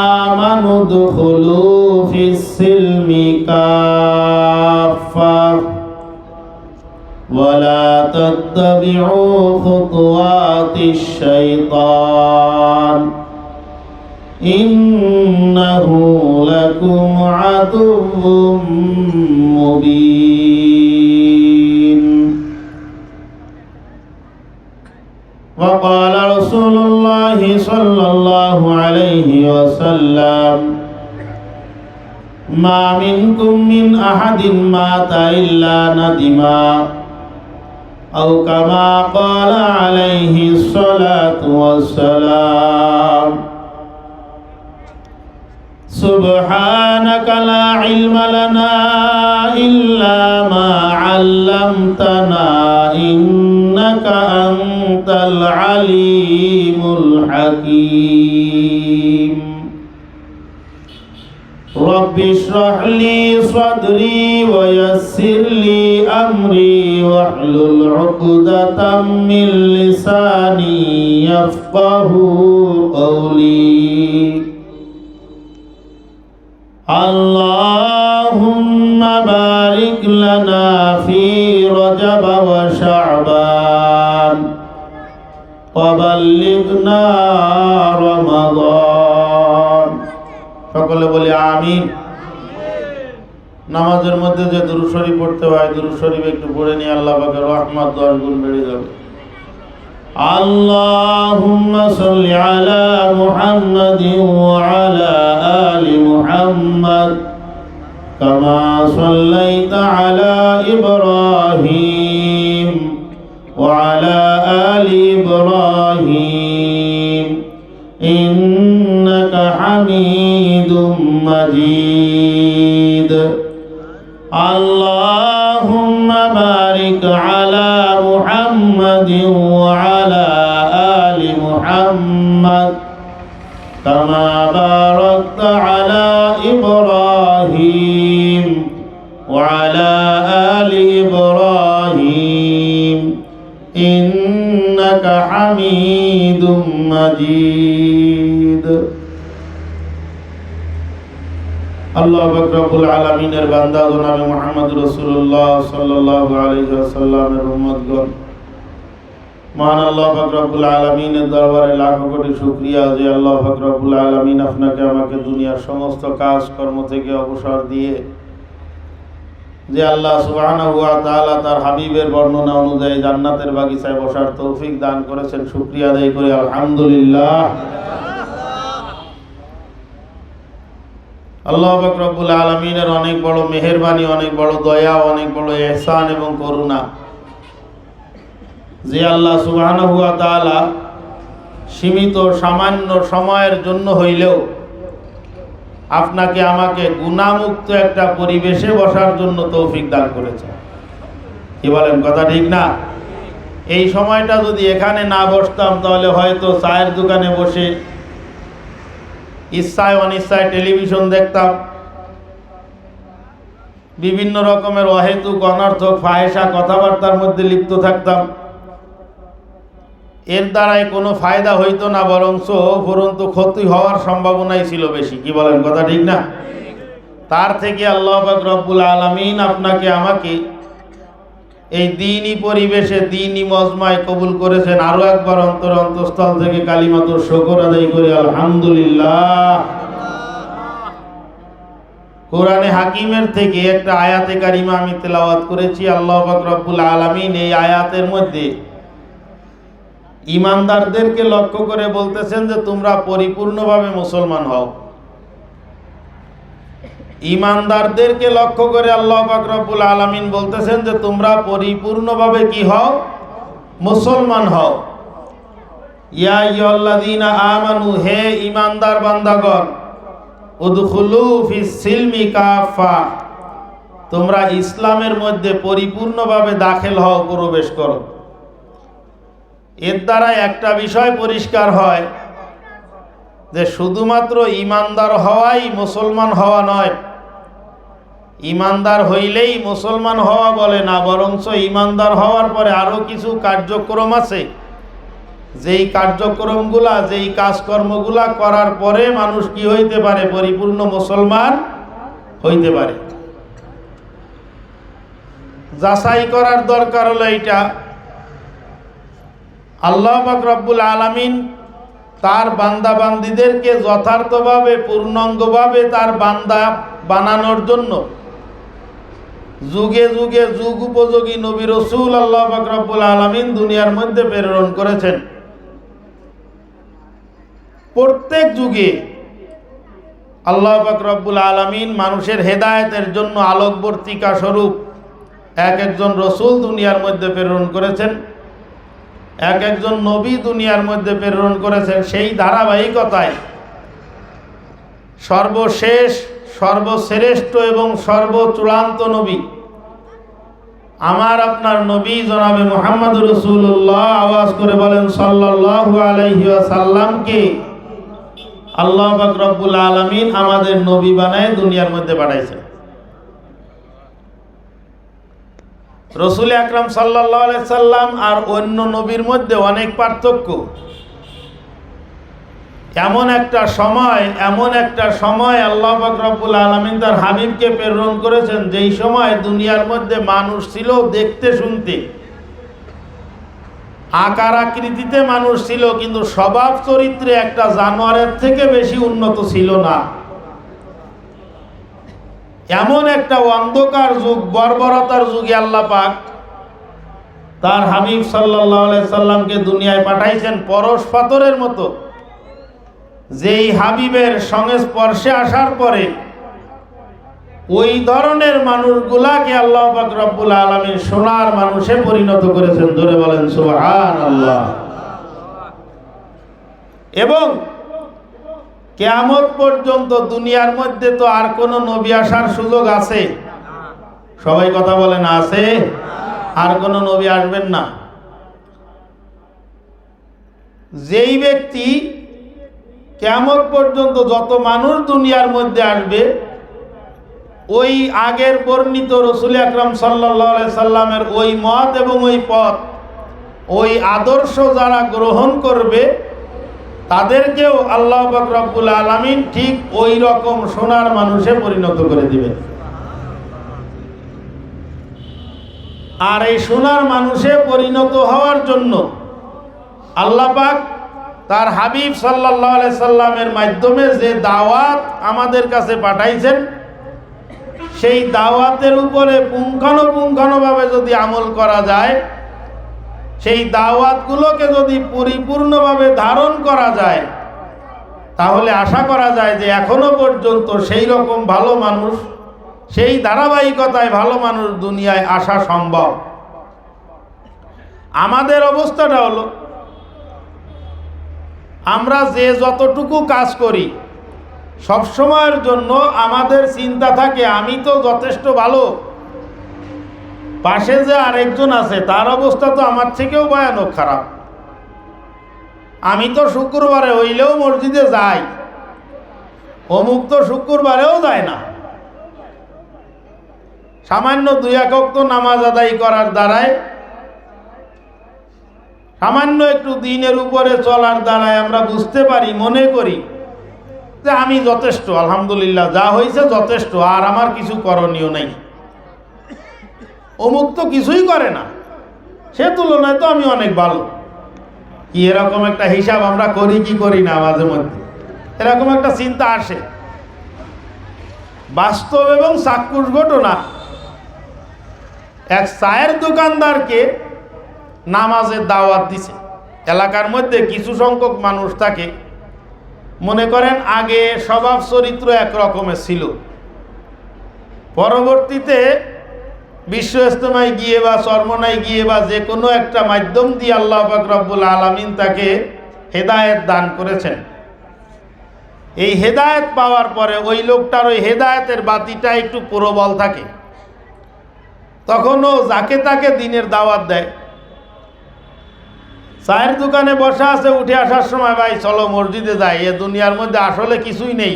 آمنوا ادخلوا في السلم كافة ولا تتبعوا خطوات الشيطان. إنه لكم عدو مبين. وقال ما منكم من أحد مات إلا ندما أو كما قال عليه الصلاة والسلام سبحانك لا علم لنا إلا ما علمتنا إنك أنت العليم الحكيم رب اشرح لي صدري ويسر لي أمري واحلل عقدة من لساني يفقه قولي اللهم بارك لنا في رجب وشعبان وبلغنا رمضان সকলে বলি আমিন নামাজের মধ্যে যে দুরুশরী পড়তে হয় দুরুশরীফ একটু পড়ে নিয়ে আল্লাহ পাকের রহমত দশ গুণ বেড়ে যাবে اللهم صل على محمد وعلى آل محمد كما صليت على إبراهيم وعلى آل إبراهيم إنك حميد مجيد আল্লাহ বকরবুল আলমিনের বান্দা জনাবি মোহাম্মদ রসুল্লাহ সাল্লাহ আলহিহাসাল্লামের উম্মদগণ মহান আল্লাহ ফকরবুল আলমিনের দরবারে লাখো কোটি শুক্রিয়া যে আল্লাহ ফকরবুল আলমিন আপনাকে আমাকে দুনিয়ার সমস্ত কাজ কর্ম থেকে অবসর দিয়ে যে আল্লাহ সুবাহ তার হাবিবের বর্ণনা অনুযায়ী জান্নাতের বাগিচায় বসার তৌফিক দান করেছেন, শুক্রিয়া আদায় করে, আলহামদুলিল্লাহ। আল্লাহ রব্বুল আলমিনের অনেক বড় মেহরবানি, অনেক বড় দয়া, অনেক বড় এহসান এবং করুণা। যে আল্লাহ সুবাহ সীমিত সামান্য সময়ের জন্য হইলেও আপনাকে আমাকে গুণামুক্ত একটা পরিবেশে বসার জন্য তৌফিক দান করেছে। কি বলেন, কথা ঠিক না? এই সময়টা যদি এখানে না বসতাম, তাহলে হয়তো চায়ের দোকানে বসে ইচ্ছায় অনিচ্ছায় টেলিভিশন দেখতাম। বিভিন্ন রকমের অহেতুক, অনর্থক, ফাহেসা কথাবার্তার মধ্যে লিপ্ত থাকতাম। এর দ্বারাই কোনো ফায়দা হইতো না, বরঞ্চ উপরন্তু ক্ষতি হওয়ার সম্ভাবনাই ছিল বেশি। কি বলেন, কথা ঠিক না? তার থেকে আল্লাহ রব্বুল আলমিন আপনাকে আমাকে এই দিনই পরিবেশে, দিনই মজমায় কবুল করেছেন। আরও একবার অন্তর অন্তঃস্থল থেকে কালিমাত শকর আদায় করি, আলহামদুলিল্লাহ। কোরআনে হাকিমের থেকে একটা আয়াতে কারিমা আমি তেলাওয়াত করেছি। আল্লাহ রব্বুল আলামিন এই আয়াতের মধ্যে ইমানদারদেরকে লক্ষ্য করে বলতেছেন যে তোমরা পরিপূর্ণভাবে মুসলমান হও। ইমানদারদেরকে লক্ষ্য করে আল্লাহ রব্বুল আলামিন বলতেছেন যে তোমরা পরিপূর্ণভাবে কি হও? মুসলমান হও। ইয়া হে তোমরা ইসলামের মধ্যে পরিপূর্ণভাবে দাখিল হও, প্রবেশ করো। এর দ্বারা একটা বিষয় পরিষ্কার হয় যে শুধুমাত্র ইমানদার হওয়াই মুসলমান হওয়া নয়, ইমানদার হইলেই মুসলমান হওয়া বলে না, বরঞ্চ ইমানদার হওয়ার পরে আরও কিছু কার্যক্রম আছে। যেই কার্যক্রমগুলা, যেই কাজকর্মগুলা করার পরে মানুষ কি হইতে পারে? পরিপূর্ণ মুসলমান হইতে পারে। যাচাই করার দরকার হলো এইটা। আল্লাহ রব্বুল আলামিন তার বান্দা বান্দিদেরকে যথার্থভাবে, পূর্ণাঙ্গভাবে তার বান্দা বানানোর জন্য যুগে যুগে যুগ উপযোগী নবী রসুল আল্লাহ রব্বুল আলামিন দুনিয়ার মধ্যে প্রেরণ করেছেন। প্রত্যেক যুগে আল্লাহ রব্বুল আলামিন মানুষের হেদায়েতের জন্য আলোকবর্তিকা স্বরূপ এক একজন রসুল দুনিয়ার মধ্যে প্রেরণ করেছেন। এক একজন নবী দুনিয়ার মধ্যে প্রেরণ করেছেন সেই ধারাবাহিকতায়। সর্বশেষ, সর্বশ্রেষ্ঠ এবং সর্বচূড়ান্ত নবী। আমার আপনার নবী জনাবে মোহাম্মদ রসুল্লাহ আওয়াজ করে বলেন সাল্লাহ আলহি সাল্লামকে আল্লাহ বাক রব্বুল আলমিন আমাদের নবী বানায় দুনিয়ার মধ্যে পাঠাইছেন। রসুল আকরাম সাল্লাহ সাল্লাম আর অন্য নবীর মধ্যে অনেক পার্থক্য। এমন একটা সময়, এমন একটা সময় আল্লাহ রব্বুল আলমিন তার হাবিবকে প্রেরণ করেছেন, যেই সময় দুনিয়ার মধ্যে মানুষ ছিল দেখতে শুনতে। আকার আকৃতিতে মানুষ ছিল, কিন্তু স্বভাব চরিত্রে একটা জানোয়ারের থেকে বেশি উন্নত ছিল না। এমন একটা অন্ধকার যুগ, বর্বরতার যুগে আল্লাহ পাক। তার হাবিব সাল্লাহ সাল্লামকে দুনিয়ায় পাঠাইছেন পরশ পাথরের মতো। যেই হাবিবের সংস্পর্শে আসার পরে ওই ধরনের মানুষগুলাকে আল্লাহ পাক রব্বুল আলমী সোনার মানুষে পরিণত করেছেন। ধরে বলেন সুহান আল্লাহ এবং কেয়ামত পর্যন্ত দুনিয়ার মধ্যে তো আর কোনো নবী আসার সুযোগ আছে। সবাই কথা বলেন, আছে? আর কোনো নবী আসবেন না। যেই ব্যক্তি কেমন পর্যন্ত যত মানুষ দুনিয়ার মধ্যে আসবে, ওই আগের বর্ণিত রসুল আকরম সাল্লা সাল্লামের ওই মত এবং ওই পথ, ওই আদর্শ যারা গ্রহণ করবে তাদেরকেও আল্লাহ রব্বুল আলমিন ঠিক ওই রকম সোনার মানুষে পরিণত করে দিবে আর এই সোনার মানুষে পরিণত হওয়ার জন্য আল্লাহ পাক তার হাবিব সাল্লাহ সাল্লামের মাধ্যমে যে দাওয়াত আমাদের কাছে পাঠাইছেন, সেই দাওয়াতের উপরে পুঙ্খানুপুঙ্খানুভাবে যদি আমল করা যায় সেই দাওয়াতগুলোকে যদি পরিপূর্ণভাবে ধারণ করা যায়, তাহলে আশা করা যায় যে এখনও পর্যন্ত সেই রকম ভালো মানুষ, সেই ধারাবাহিকতায় ভালো মানুষ দুনিয়ায় আসা সম্ভব। আমাদের অবস্থাটা হলো, আমরা যে যতটুকু কাজ করি, সবসময়ের জন্য আমাদের চিন্তা থাকে, আমি তো যথেষ্ট ভালো। পাশে যে আরেকজন আছে, তার অবস্থা তো আমার থেকেও ভয়ানক খারাপ। আমি তো শুক্রবারে হইলেও মসজিদে যাই, অমুক তো শুক্রবারেও যায় না। সামান্য দুই একক তো নামাজ আদায় করার দ্বারায় সামান্য একটু দিনের উপরে চলার দ্বারায় আমরা বুঝতে পারি, মনে করি যে আমি যথেষ্ট, আলহামদুলিল্লাহ, যা হয়েছে যথেষ্ট, আর আমার কিছু করণীয় নেই। অমুক তো কিছুই করে না। সে তুলনায় তো আমি অনেক ভালো। কি এরকম একটা হিসাব আমরা করি কি করি না মাঝে মধ্যে? এরকম একটা চিন্তা আসে। বাস্তব এবং চাক্ষুষ ঘটনা। এক চায়ের দোকানদারকে নামাজের দাওয়াত দিছে। এলাকার মধ্যে কিছু সংখ্যক মানুষ থাকে। মনে করেন আগে স্বভাব চরিত্র এক রকমের ছিল। পরবর্তীতে বিশ্ব ইস্তেমায় গিয়ে বা চর্মনায় গিয়ে বা যে কোনো একটা মাধ্যম দিয়ে আল্লাহ রব্বুল আলমিন তাকে হেদায়েত দান করেছেন। এই হেদায়েত পাওয়ার পরে ওই লোকটার ওই হেদায়েতের বাতিটা একটু প্রবল থাকে। তখনও যাকে তাকে দিনের দাওয়াত দেয়। চায়ের দোকানে বসা আছে, উঠে আসার সময় ভাই, চলো মসজিদে যাই, এ দুনিয়ার মধ্যে আসলে কিছুই নেই।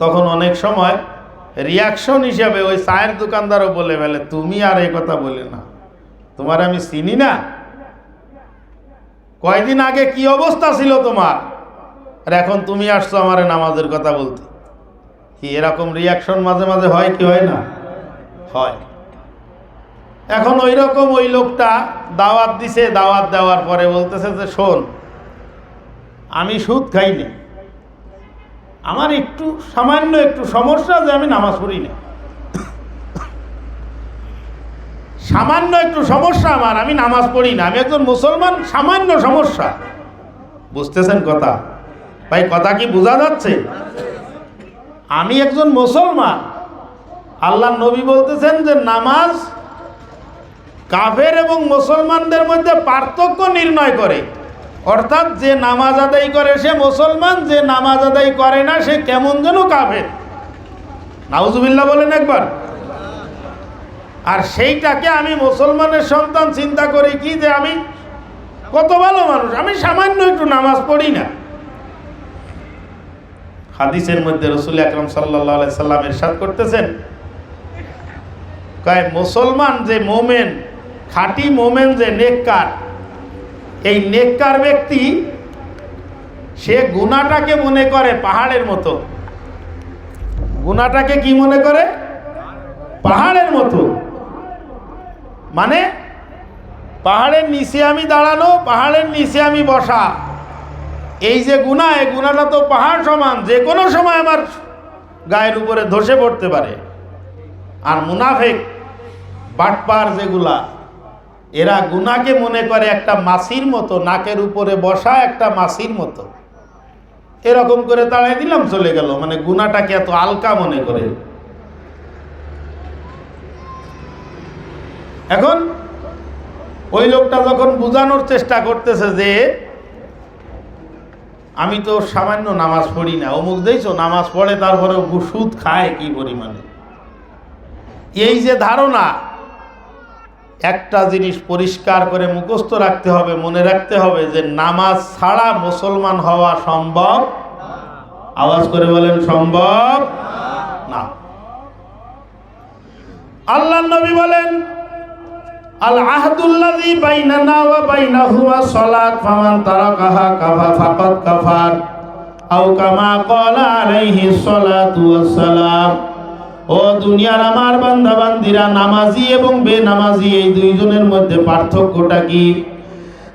তখন অনেক সময় রিয়াকশন হিসাবে ওই চায়ের দোকানদারও বলে ফেলে, তুমি আর এই কথা বলে না। তোমার আমি চিনি না। কয়দিন আগে কি অবস্থা ছিল তোমার? আর এখন তুমি আসছো আমার নামাজের কথা বলতে। কি এরকম রিয়াকশন মাঝে মাঝে হয় কি হয় না? হয়। এখন ওই রকম ওই লোকটা দাওয়াত দিছে, দাওয়াত দেওয়ার পরে বলতেছে যে, শোন, আমি সুদ খাইনি। আমার একটু সামান্য একটু সমস্যা যে আমি নামাজ পড়ি না। সামান্য একটু সমস্যা আমার, আমি নামাজ পড়ি না। আমি একজন মুসলমান, সামান্য সমস্যা। বুঝতেছেন কথা? ভাই, কথা কি বোঝা যাচ্ছে? আমি একজন মুসলমান। আল্লাহ নবী বলতেছেন যে নামাজ কাফের এবং মুসলমানদের মধ্যে পার্থক্য নির্ণয় করে। অর্থাৎ যে নামাজ আদায় করে সে মুসলমান, যে নামাজ আদায় করে না সে কেমন যেন কাফের। নাউজুবিল্লাহ বলেন একবার। আর সেইটাকে আমি মুসলমানের সন্তান চিন্তা করি কি যে আমি কত ভালো মানুষ, আমি সামান্য একটু নামাজ পড়ি না। হাদিসের মধ্যে রসুল আকরম সাল্লাহ সাল্লাম এরশাদ করতেছেন, কয়, মুসলমান যে মোমেন, খাঁটি মোমেন যে নেককার এই নেককার ব্যক্তি, সে গুণাটাকে মনে করে পাহাড়ের মতো। গুণাটাকে কি মনে করে? পাহাড়ের মতো। মানে পাহাড়ের নিচে আমি দাঁড়ানো, পাহাড়ের নিচে আমি বসা। এই যে গুণা এই গুণাটা তো পাহাড় সমান, যে কোনো সময় আমার গায়ের উপরে ধসে পড়তে পারে। আর মুনাফেক, বাটপার যেগুলা এরা গুনাকে মনে করে একটা মাসির মতো, নাকের উপরে বসা একটা মাসির মতো। এরকম করে তাড়াই দিলাম, চলে গেল। মানে গুনাটাকে এত আলকা মনে করে। এখন ওই লোকটা যখন বোঝানোর চেষ্টা করতেছে যে আমি তো সামান্য নামাজ পড়ি না, অমুক দেখছ, নামাজ পড়ে তারপরে সুদ খায় কি পরিমাণে? এই যে ধারণা একটা জিনিস পরিষ্কার করে মুখস্থ রাখতে হবে, মনে রাখতে হবে যে নামাজ ছাড়া মুসলমান হওয়া সম্ভব আওয়াজ করে বলেন, সম্ভব না। আল্লাহ নবী বলেন আল আহদুল্লাযী বাইনানা ওয়া বাইনাহুমা সালাত, ফামান তারাকাহা কাফা ফাকাদ কাফার, আও কামা ক্বালা আলাইহিস সালাতু ওয়াস সালাম। ও দুনিয়ার আমার বান্দা বান্দিরা নামাজি এবং বেনামাজি, এই দুইজনের মধ্যে পার্থক্যটা কি?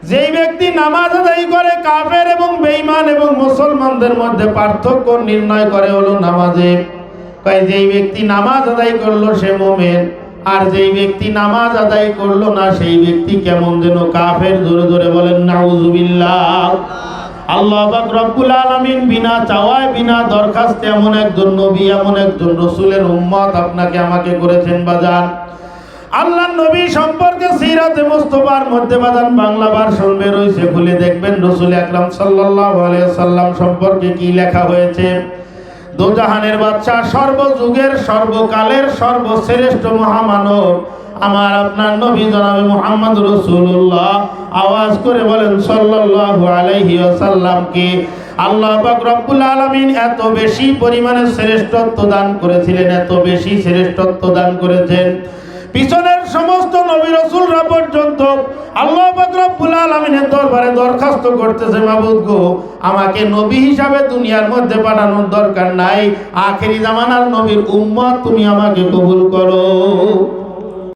যেই ব্যক্তি নামাজ আদায় করে, কাফের এবং বেঈমান এবং মুসলমানদের মধ্যে পার্থক্য নির্ণয় করে হলো নামাজে। কয়, যেই ব্যক্তি নামাজ আদায় করল, সে মোমেন। আর যেই ব্যক্তি নামাজ আদায় করল না, সেই ব্যক্তি কেমন যেন কাফের। ধরে ধরে বলেন, নাউজুবিল্লাহ। আল্লাহ রব্বুল আলামিন বিনা চাওয়ায়, বিনা দরখাস্তে এমন একজন নবী, এমন একজন রসুলের উম্মত আপনাকে আমাকে করেছেন বাজান। আল্লাহ নবী সম্পর্কে সিরাতে মুস্তফার মধ্যে বাজান বাংলা ভার্সন হইছে খুলে দেখবেন রসুল আকরাম সাল্লাল্লাহু আলাইহি সাল্লাম সম্পর্কে কি লেখা হয়েছে। দোজাহানের বাচ্চা সর্বযুগের, সর্বকালের, সর্বশ্রেষ্ঠ মহামানব আমার আপনার নবী জনাবে মোহাম্মদ রসুল্লাহ আওয়াজ করে বলেন, সাল্লাল্লাহু আলাইহি ওয়াসাল্লামকে আল্লাহ রব্বুল আলামিন এত বেশি পরিমাণে শ্রেষ্ঠত্ব দান করেছিলেন, এত বেশি শ্রেষ্ঠত্ব দান করেছেন। পিছনের সমস্ত নবী রসুলরা পর্যন্ত আল্লাহ রব্বুল আলামিনের দরবারে দরখাস্ত করতেছে, মাবুদ গো, আমাকে নবী হিসাবে দুনিয়ার মধ্যে পাঠানোর দরকার নাই। আখেরি জামানার নবীর উম্মত তুমি আমাকে কবুল করো।